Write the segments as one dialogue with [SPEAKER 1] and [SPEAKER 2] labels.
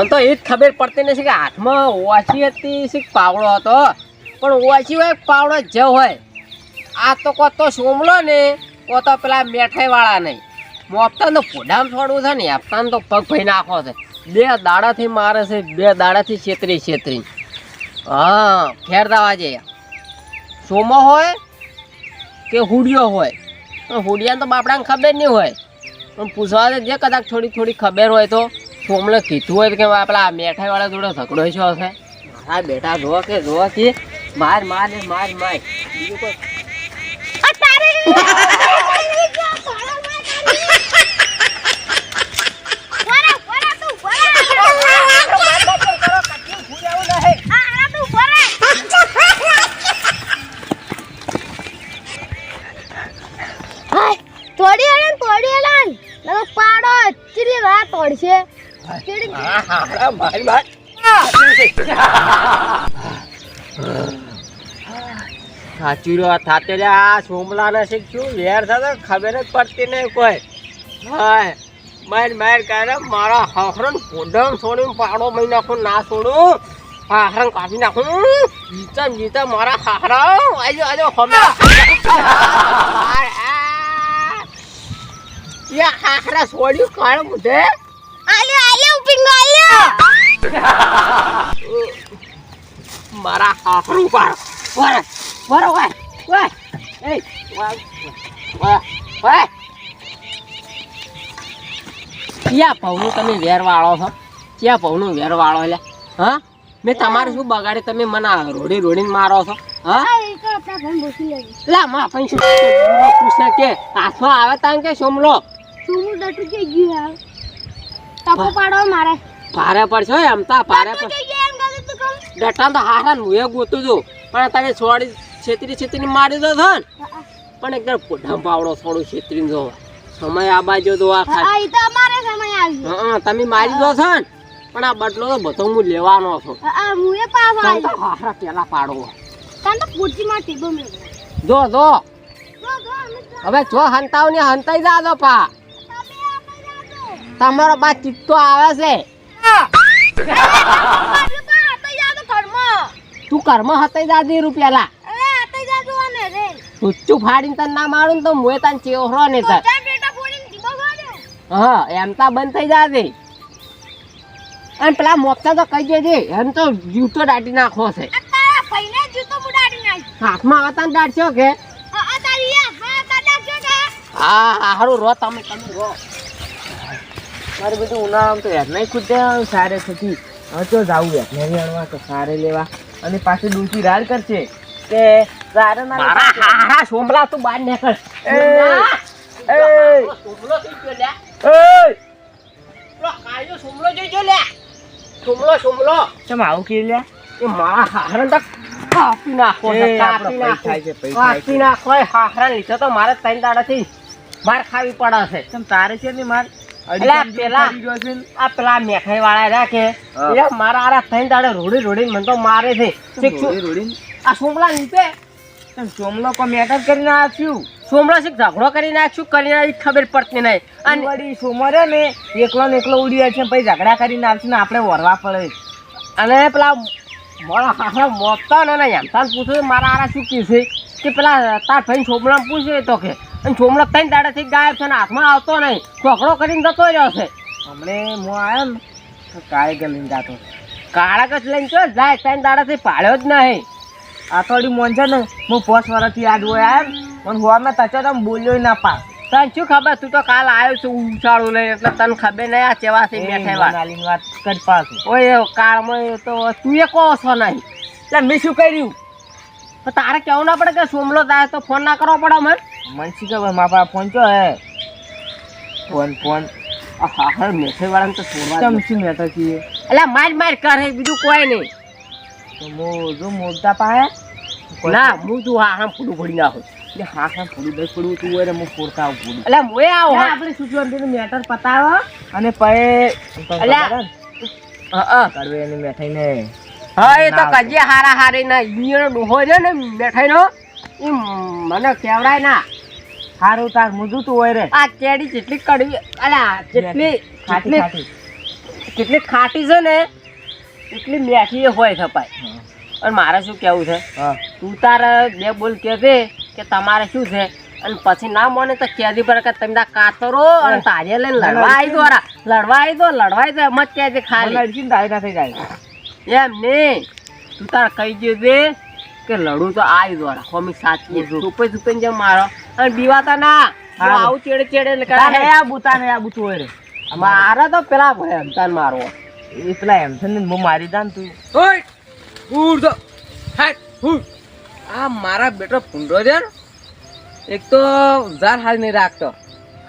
[SPEAKER 1] મને તો એ જ ખબર પડતી નથી કે હાથમાં ઓછી હતી શીખ પાવડો હતો. પણ ઓછી હોય પાવડો જ હોય. આ તો કો તો સોમલો ને કો તો પેલા મેઠાઈ વાળા નહીં મોપતા તો પોડામ છોડવું છે ને આપતા તો પગ ભાઈ નાખો છે. બે દાડાથી મારે છે, બે દાડાથી છેતરી છેતરી. હા ફેર દાવા જઈએ. સોમો હોય કે હુડિયો હોય? હુડિયાને તો બાપડાને ખબર નહીં હોય. પણ પૂછવા જે કદાચ થોડી થોડી ખબર હોય તો. સોમલે કીધું હોય તો કે આપણા મેઠાઈ વાળા જોડે ઝઘડો છો હશે? હા, બેટા જો કે જો કે. માર માર ને માર માર. બીજું કોઈ
[SPEAKER 2] તોડી હલન તોડી હલન લગો પાડો ચીરી રા તોડશે ચીરી
[SPEAKER 1] હા હા હા, માર માર સાચું રહ્યો થાતે રે આ સોમલાને શીખ્યું લેર થતો ખબર જ પડતી નહીં કોઈ. હાય માર માર કરે મારા હાહરણ કોડમ છોડીને પાડો મહી નાખું ના છોડું. હાહરણ કાઢી નાખું. જીતા જીતા મારા હાહરા આજો આજો હમે. યા હાહરા છોડ્યું કાળ મુધે
[SPEAKER 2] આલ્યો આલ્યો પિંગો આલ્યો
[SPEAKER 1] મારા હાહરું પાડ વર વર વર વર એ વર વર ક્યાં પવનું તમે વેર વાળો છો ક્યાં પવનું વેર વાળો એટલે હા મેં તમારે શું બગાડે તમે મને રોડી રોડીને મારો છો હા લા માં પણ શું કૃષ્ણ કે હાથમાં આવે તાન કે સોમલો
[SPEAKER 2] સુમુ ડટુ કે ગયું પાડો મારે.
[SPEAKER 1] ભારે પડશે હો એમ તા ભારે
[SPEAKER 2] ડટુ તું
[SPEAKER 1] હારા હું એ ગોતું છું. પણ તમે છોડી છેતરી છેતરી મારી દો છો પણ એકદમ પોઢામ પાવડો થોડું છેતરી જો. સમય આ બાજુ તો આ
[SPEAKER 2] હા તો અમારે સમય આવી
[SPEAKER 1] હા તમે મારી દો છો પણ આ બટલો તો બધો હું લેવાનો છું.
[SPEAKER 2] આ
[SPEAKER 1] એ
[SPEAKER 2] પાવા
[SPEAKER 1] હારા પેલા પાડો.
[SPEAKER 2] તને તો પૂછી માં ટીબો મેં
[SPEAKER 1] જો. જો હવે જો હંતાવ ને હંતાઈ જા દો પા. તમારો બા ચિત્તો આવે છે. તું કર્મ હતાઈ
[SPEAKER 2] દાદી રૂપિયા
[SPEAKER 1] ઊંચું ફાડીને તને ના મારું તો મુએ તને ચેહરો ને તર. હા એમ તા બંધ થઈ જાશે અને પેલા મોકતા તો કહી દેજે એમ તો જૂતો દાટી નાખો છે. હાથમાં આવતા દાટશો કે? હા હારું રો તમે તમે રો. મારે બધું ઉનાળામાં તો હેરનાઈ ખુદ સારે થતી હવે તો જાવું નહીં અણવા તો સારે લેવા. અને પાછી ડૂચી રાડ કરશે. કે સારે મારા હારા સોમલા તું બહાર નીકળ.
[SPEAKER 3] એ, એ.
[SPEAKER 1] સોમલો થઈ ગયો સોમલો સોમલો સોમલો
[SPEAKER 3] ચમ આવું કે લ્યા?
[SPEAKER 1] એ મારા કાપી નાખો
[SPEAKER 3] એ,
[SPEAKER 1] કાપી નાખો. કાપી નાખો એ લીધો તો મારે ત્રણ દાડાથી માર ખાવી પડે છે.
[SPEAKER 3] તારે છે ને માર?
[SPEAKER 1] પેલા.
[SPEAKER 3] છે.
[SPEAKER 1] આ પેલા મેખાઈ વાળા મારા આરા ત્રણ દાડે રોડી રોડી મને તો મારે છે.
[SPEAKER 3] રોડીને.
[SPEAKER 1] આ સોમલા નીચે.
[SPEAKER 3] સોમલો કો મેટર કરી નાખ્યું
[SPEAKER 1] સોમલા શીખ ઝઘડો કરી નાખ્યું કરી નાખી ખબર પડતી નહીં.
[SPEAKER 3] અને વળી સોમરે ને એકલો ને એકલો ઉડી છે પછી ઝઘડા કરીને આવશે ને આપણે વરવા પડે.
[SPEAKER 1] અને પેલા મારા હાહરા મોકતા ને એમ તાન પૂછ્યું મારા આરા શું છે? કે પેલા તાર ભાઈ સોમલા પૂછે તો કે અને સોમલા ત્રણ દાડેથી ગાયબ છે ને હાથમાં આવતો નહીં. ઝઘડો કરીને જતો રહ્યો છે.
[SPEAKER 3] હમણે હું આવ્યો ને તો કાળીગર લઈને જતો.
[SPEAKER 1] કચ લઈને ચો જાય ત્રણ દાડાથી પાડ્યો જ નહીં.
[SPEAKER 3] આ થોડી મોન છે ને હું પોસ વર્ષથી આજ હોય આવ્યો મને હોવામાં તચો તો બોલ્યો ના પા
[SPEAKER 1] તને શું ખબર? તું તો કાલ આવ્યો છું ઉછાળું લઈ એટલે તને ખબર નહીં આ ચેવાથી બેઠા વાત
[SPEAKER 3] મોનાલીની વાત કરી પાછું.
[SPEAKER 1] ઓય કાળમાં તો તું એ કહો છો નહીં.
[SPEAKER 3] એટલે મેં શું કર્યું?
[SPEAKER 1] તો તારે કહેવું ના પડે કે સોમલો તારે તો ફોન ના કરવો પડે મને?
[SPEAKER 3] મને શી ખબર મારા પાસે ફોન ચો હે. ફોન ફોન
[SPEAKER 1] આ મેઠાઈ વાળાને તો છોડવા
[SPEAKER 3] ચમ. શું મેટર છીએ
[SPEAKER 1] એટલે માર માર કરે બીજું કોઈ નહીં.
[SPEAKER 3] તો હું જો મોટા પાસે
[SPEAKER 1] ના હું તું હા હા ફૂડું નાખું.
[SPEAKER 3] એટલે હા હા પડવું તું હોય હું ફોડતા આવું પૂરું
[SPEAKER 1] એટલે મોએ આવો હા.
[SPEAKER 3] આપણે મેટર પતાવો. અને પછી
[SPEAKER 1] અલ્યા. હા, હા.
[SPEAKER 3] કરવે એની મેઠાઈને.
[SPEAKER 1] હા એ તો
[SPEAKER 3] ના.
[SPEAKER 1] કજે હારા હારે ના ડોહો છે ને મેઠાઈનો ઈ મને કેવડાય ના.
[SPEAKER 3] સારું તાર મુજું તું હોય રે.
[SPEAKER 1] આ કેડી જેટલી કડવી અલા જેટલી
[SPEAKER 3] ખાટી
[SPEAKER 1] જેટલી
[SPEAKER 3] ખાટી
[SPEAKER 1] કેટલી ખાટી છે ને એટલી મેઠી હોય થપાય અને મારે શું કેવું છે? તું તારે બે બોલ કે કે તમારે શું છે? અને પછી ના મને તો કેદી પર કે તમે કાતરો અને તારે લઈને લડવા આવી દો લડવા આવી દો લડવા આવી દો એમ જ
[SPEAKER 3] મને
[SPEAKER 1] ખાલી.
[SPEAKER 3] લડકી તારી ના થઈ જાય
[SPEAKER 1] એમ નહીં. તું તાર કહી દે કે લડું તો આવી દો હોમી સાચી સુપે સુપે જેમ મારો. અને બીવાતા ના. આવું ચેડે ચેડે
[SPEAKER 3] ને
[SPEAKER 1] કરે.
[SPEAKER 3] આ બુતા ને આ બુતું હોય રે.
[SPEAKER 1] મારે તો પેલા ભય મારો મારવો.
[SPEAKER 3] એ પેલા એમ છે ને હું મારી દાન તું.
[SPEAKER 4] ઓય ઉડ તો. હાટ ઉડ. આ મારા બેટો ફુંડો છે ને. એક તો ઝાર હાલ નહીં રાખતો.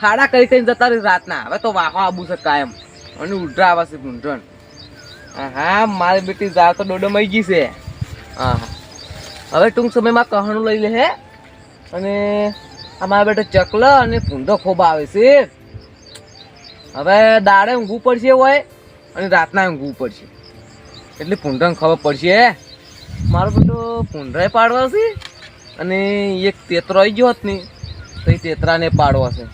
[SPEAKER 4] ખાડા કરી કરીને જતા રહી રાતના. હવે તો વાહો આબુ છે કાયમ. અને ઉડરા આવે છે ભૂંઢણ હા મારી બેટી ઝાર તો ડોડો મઈ ગઈ છે. હા હા હવે ટૂંક સમયમાં કહાણું લઈ લે હે. અને આ બેટા ચકલ અને પૂંડો ખૂબ આવે છે. હવે દાડે ઊંઘવું પડશે હોય અને રાતના ઊંઘવું પડશે. એટલે પૂંઢાને ખબર પડશે મારો બેટો પૂંઢાએ પાડવા છે અને એક તેતરો આવી ગયો હોત ને, તો એ તેતરાને પાડવા છે.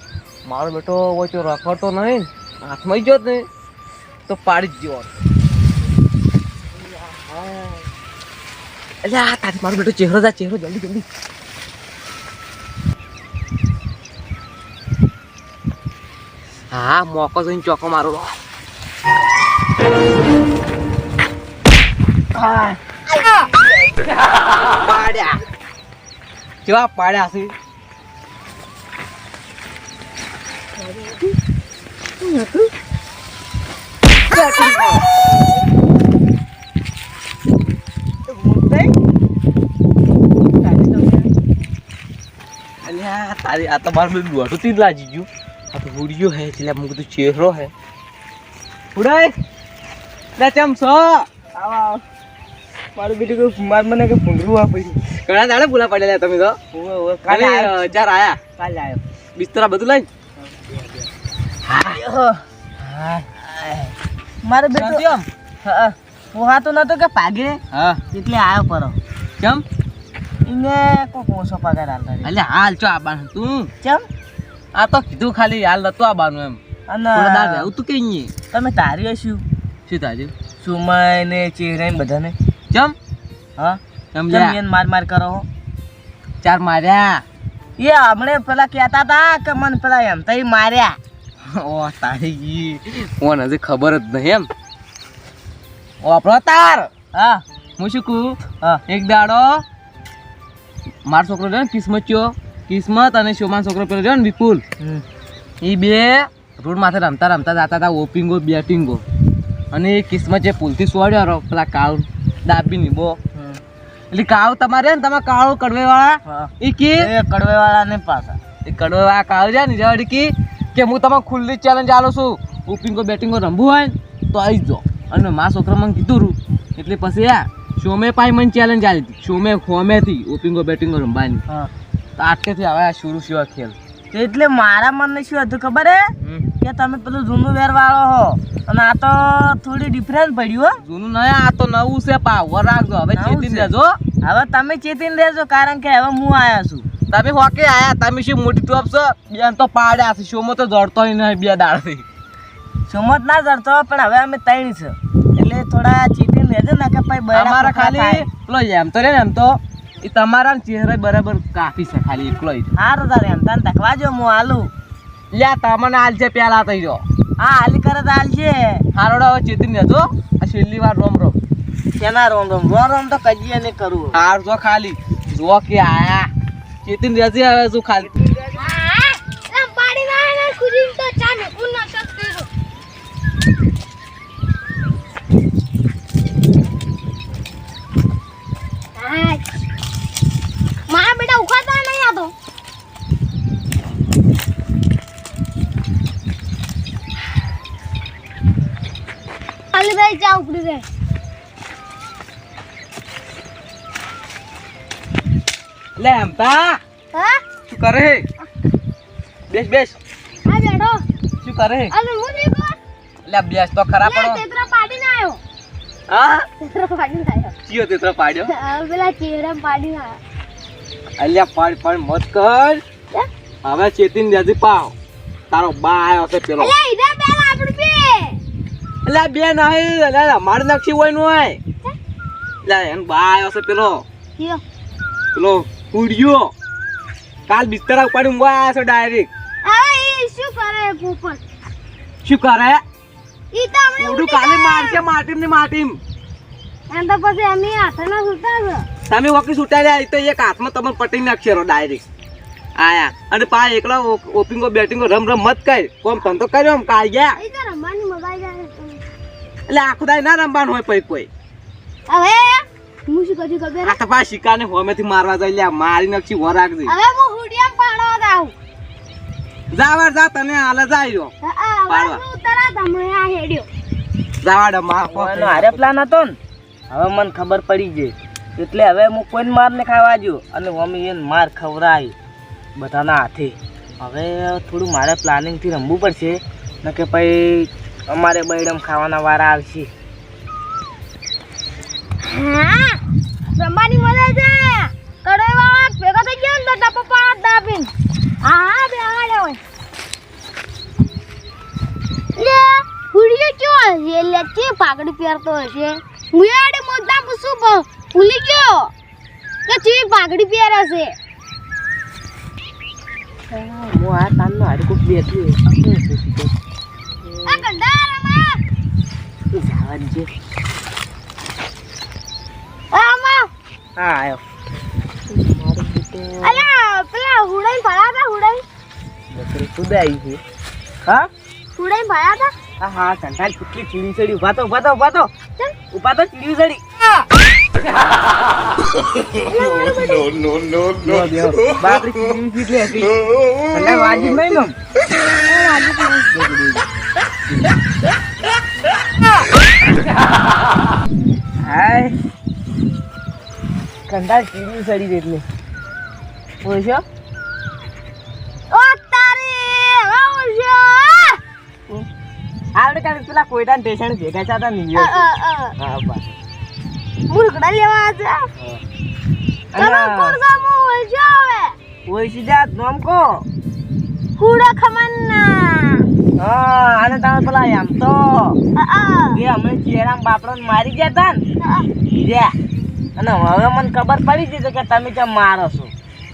[SPEAKER 4] મારો બેટો હોય તો રખડતો નહીં, હાથમાં ગયો ને, તો પાડી જ ગયો. એટલે આ તારી મારો બેટો ચહેરો જા ચહેરો જલ્દી જલ્દી. હા, મોકો જોઈને ચોકો મારો પાડ્યા. કેવા પાડ્યા છે? તારી આ તમારું બધું દોઢું જ લાગી ગયું. આ તો હુડિયો હે એટલે મું કીધું ચહેરો હે હુડાય લે ચમ છો
[SPEAKER 3] આવ મારું બીજું કોઈ માર મને કે ભૂંગરું આ પડ્યું
[SPEAKER 4] ઘણા દાડે ભૂલા પડેલા તમે તો કાલે ચાર આયા
[SPEAKER 3] કાલે આવ્યો
[SPEAKER 4] બિસ્તરા બધું લઈને
[SPEAKER 3] મારે બેટો હા પોહાતો નતો કે ભાગે
[SPEAKER 4] હા
[SPEAKER 3] એટલે આવ્યો પરો
[SPEAKER 4] ચમ
[SPEAKER 3] એને કોઈ ઓછો પગાર હાલતા
[SPEAKER 4] એટલે હાલ ચો આબાનું તું
[SPEAKER 3] ચમ
[SPEAKER 4] આ તો કીધું ખાલી હાલ નતું આબાનું એમ.
[SPEAKER 3] અને
[SPEAKER 4] તું કઈ
[SPEAKER 3] તમે તારી શું?
[SPEAKER 4] શું તારી?
[SPEAKER 3] સુમય ને ચેહરા બધાને.
[SPEAKER 4] ચમ
[SPEAKER 3] હા. એને માર માર કરો
[SPEAKER 4] ચાર માર્યા.
[SPEAKER 3] એ હમણે પેલા કહેતા હતા કે મને પેલા એમ તઈ માર્યા.
[SPEAKER 4] ઓ તારી ગઈ કોણ હજી ખબર જ નહીં એમ. ઓ આપણો તાર.
[SPEAKER 3] હા.
[SPEAKER 4] હું શું કહું?
[SPEAKER 3] હા.
[SPEAKER 4] એક દાડો. મારો છોકરો છે ને કિસ્મત ચો કિસ્મત અને શોમાન છોકરો પેલો રહ્યો ને વિપુલ. એ બે રોડ માથે રમતા રમતા જતા હતા ઓપિંગો બેટિંગો. અને એ કિસ્મત જે પુલથી સોડ્યો પેલા કાળ દાબી નીબો. એટલે કાવ તમારે ને તમારે કાળો કડવે વાળા એ કે?
[SPEAKER 3] કડવેવાળા કડવે વાળા ને પાછા.
[SPEAKER 4] એ કડવે વાળા કાળ છે ને જવાડી કી કે હું તમને ખુલ્લી ચેલેન્જ આલો છું. ઓપિંગો બેટિંગો રમવું હોય ને તો આવી જો અને મા છોકરા મને કીધું રૂ. એટલે પછી આ શોમે પાઈ મને ચેલેન્જ આલી હતી. શોમે ખોમેથી ઓપિંગો બેટિંગો રમવાની. આટકેથી હવે શરૂ શિવા ખેલ.
[SPEAKER 3] એટલે મારા મનને શું હતું ખબર હે? કે તમે પેલું જૂનું વેર વાળો હો. અને આ તો થોડી ડિફરન્સ પડ્યું હો.
[SPEAKER 4] જૂનું નહીં આ તો નવું છે પાવર રાખજો હવે ચેતીને રહેજો.
[SPEAKER 3] હવે તમે ચેતીને રહેજો કારણ કે હવે હું આયા છું.
[SPEAKER 4] તમે હોકે આયા તમે શું મોટી ટોપ છો? બેન તો પાડ્યા છે શોમાં તો જડતો નહીં બે દાડથી.
[SPEAKER 3] સુમત ના જડતો પણ હવે અમે ત્રણ છે. એટલે થોડા ચેતીને રહેજો ને કે ભાઈ
[SPEAKER 4] અમારા ખાલી પેલો એમ તો રે ને એમ તો. એ તમારા ચહેરા બરાબર કાફી છે ખાલી એકલો જ.
[SPEAKER 3] હારું તારે એમ. તને તકવા જો હું હાલું.
[SPEAKER 4] લ્યા તમને હાલજે પેલા થઈ જો.
[SPEAKER 3] હા હાલી કરે તો હાલ છે.
[SPEAKER 4] હારોડા હવે ચેતીને રહેજો આ છેલ્લી વાર રોમ રોમ.
[SPEAKER 3] કેના રોમ રોમ? રોમ રોમ તો કજીએ નહીં કરું.
[SPEAKER 4] હાર જો ખાલી. જો કે આયા. ચેતીને રહેજે હવે શું ખાલી
[SPEAKER 2] હા એમ પાડી ના ને ખુદીન તો ચા ને કુન ના શકતો હા મારા બેટા ઉખાતા નહીં આ તો અલીભાઈ ચા ઉપડી જાય
[SPEAKER 4] લે હમતા
[SPEAKER 2] હા?
[SPEAKER 4] શું કરે હે? બેસ બેસ.
[SPEAKER 2] આ બેઠો.
[SPEAKER 4] શું કરે હે?
[SPEAKER 2] અરે હું નહીં કર
[SPEAKER 4] લે બેસ તો ખરા
[SPEAKER 2] લે
[SPEAKER 4] પડો
[SPEAKER 2] તેતરા પાડી ના આવ્યો
[SPEAKER 4] હા?
[SPEAKER 2] તેતરા પાડી ના આવ્યો
[SPEAKER 4] ચિયો તેતરો પાડ્યો?
[SPEAKER 2] પેલા ચેહરા પાડી ના
[SPEAKER 4] અલ્યા પાડ પાડ મત કર. હવે ચેતીન રહેજે પાવ. તારો બા આવ્યો છે પેલો.
[SPEAKER 2] અલ્યા ઈધર બેલ આપડ બે
[SPEAKER 4] એટલે બે નહીં લે માર નાખી હોય નો હોય લે એન બા આવ્યો છે પેલો.
[SPEAKER 2] કયો?
[SPEAKER 4] પેલો ઉડ્યો. કાલ બિસ્તરા ઉપાડી ઊંઘવા આવ્યા છો ડાયરેક્ટ
[SPEAKER 2] શું કરે પોપટ
[SPEAKER 4] શું કરે?
[SPEAKER 2] ઈ તો અમને
[SPEAKER 4] ઉડું કાલે. મારશે માટીમ ને માટીમ.
[SPEAKER 2] એમ તો પછી અમે હાથના સુતા છો.
[SPEAKER 4] તમે ઓકી સુતા રહ્યા તો એક હાથમાં તમને પટી નાખશે ડાયરેક્ટ આયા. અને પા એકલા ઓપિંગો બેટિંગો રમ રમ મત કર. કોમ તો કર્યો આમ કાઈ ગયા.
[SPEAKER 2] ઈ તો રમવાની મજા આવી જાય
[SPEAKER 4] એટલે આખો દાય ના રમવાનું હોય પછી કોઈ.
[SPEAKER 2] હવે હું શું કરું ખબર?
[SPEAKER 4] આ તો પા શિકારને હોમેથી મારવા જઈ લ્યા મારી નાખી હો રાખજે
[SPEAKER 2] હવે હું હુડિયામ પાડવા જાઉં.
[SPEAKER 4] જાવા જા તને હાલે જાયો પાડવા.
[SPEAKER 2] હું તરા હમણાં આ હેડ્યો.
[SPEAKER 4] જાવા ડે માં
[SPEAKER 3] એનો હારે પ્લાન હતો ને. હવે મને ખબર પડી ગઈ. એટલે હવે હું કોઈને માર ને ખાવા જો અને મમ્મી એને માર ખવડાવી બધાના હાથે. હવે થોડું મારે પ્લાનિંગથી રમવું પડશે. ને કે ભાઈ અમારે બૈડમ ખાવાના વારા આવશે.
[SPEAKER 2] હા. રમવાની મજા છે. કડોઈ વાળા ભેગા થઈ ગયા ને તો ટપો પાડ દાબીન. હા હા બે આગળ હોય. લે હુડિયો ચો એ લે કે પાઘડી પહેરતો હશે? હું આડે મોટા પૂછું ભૂલી ગયો કે ચી પાઘડી પહેરે છે?
[SPEAKER 3] હું આ તાનનો હારે કોઈક
[SPEAKER 2] આ કંડા રમા
[SPEAKER 3] જવા દે
[SPEAKER 2] આમાં
[SPEAKER 3] હા આવ્યો
[SPEAKER 2] પેલા હુડાઈ ભરા હતા હુડાઈ
[SPEAKER 3] બકરી કુદાઈ છે? હા?
[SPEAKER 2] હુડાઈ ભરા હતા
[SPEAKER 3] હા હા સંતાલ કેટલી ચીડી ચડી. ઊભા તો ઊભા તો ઊભા તો. ઊભા તો ચીડી ચડી. બાપરી ચીડી કેટલી હતી. સંતાલ વાજી નહીં ને હાય. કંટાળ ચીડી ચડી એટલે. ઓછો
[SPEAKER 2] ઓ તારી હવે આવજો
[SPEAKER 3] આવડે કાલે પેલા કોઈટા સ્ટેશન ભેગા ચાતા નહીં. હા બસ.
[SPEAKER 2] મુરગડા લેવા છે તમે કોણ ગામો છે હવે?
[SPEAKER 3] ઓછી જાત નામ કો.
[SPEAKER 2] કુડા ખમન્ના
[SPEAKER 3] હા અને તમે પેલા એમ તો. જે અમે ચેરામ બાપડો મારી ગયા તા ને જ્યાં અને હવે મને ખબર પડી ગઈ કે તમે કેમ મારો છો.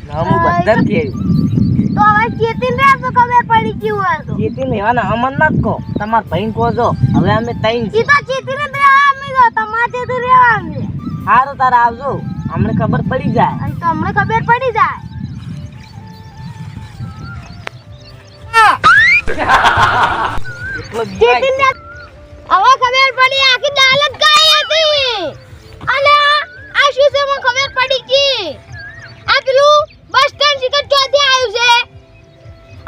[SPEAKER 3] ને હું બધાને કહ્યું
[SPEAKER 2] તો હવે ચેતીને રે તો ખબર પડી ગયું હોય તો.
[SPEAKER 3] ચેતી લેવાના અમન ના કહો. તમાર ભાઈ કહો છો હવે અમે તૈન
[SPEAKER 2] ઈ તો ચેતીને રે અમે તો તમારે ચેતું રહેવાનું છે.
[SPEAKER 3] સારું તારે આવજો. અમને ખબર પડી જાય.
[SPEAKER 2] અને તો અમને ખબર પડી જાય. ચેતીને હવે ખબર પડી આખી દાલત ગાય હતી. અને આ શું છે, મને ખબર પડી ગઈ? આ પેલું બસ સ્ટેન્ડ શિખર ચોથી આવ્યું છે?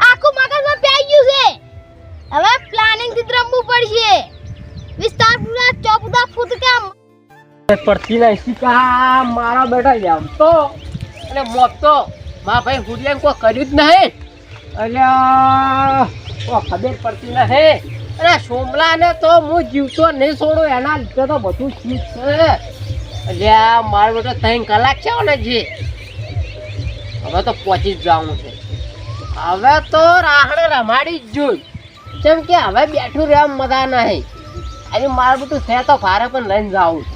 [SPEAKER 2] આખું મગજમાં પ્યાઈ ગયું છે. હવે પ્લાનિંગથી રમવું પડશે. વિસ્તાર પૂરા ચોપદા ફૂટ કામ
[SPEAKER 1] પડતી નહીં. શિકા મારા બેટા જામ તો અને મોત તો મા ભાઈ હુડિયાને કોઈ કર્યું જ નહીં. અલ્યા ખબર પડતી નહીં. અરે સોમલાને તો હું જીવતો નહીં છોડું. એના લીધે તો બધું શીખ છે. અલ્યા, મારો બેટો ત્રણ કલાક છે ને જે. હવે તો પહોંચી જ જવાનું છે. હવે તો રાહણ રમાડી જ જોઈ. કેમ કે હવે બેઠું રહેવા મજા નહીં. અને મારું બધું છે તો ભારે પણ લઈને જવું છે.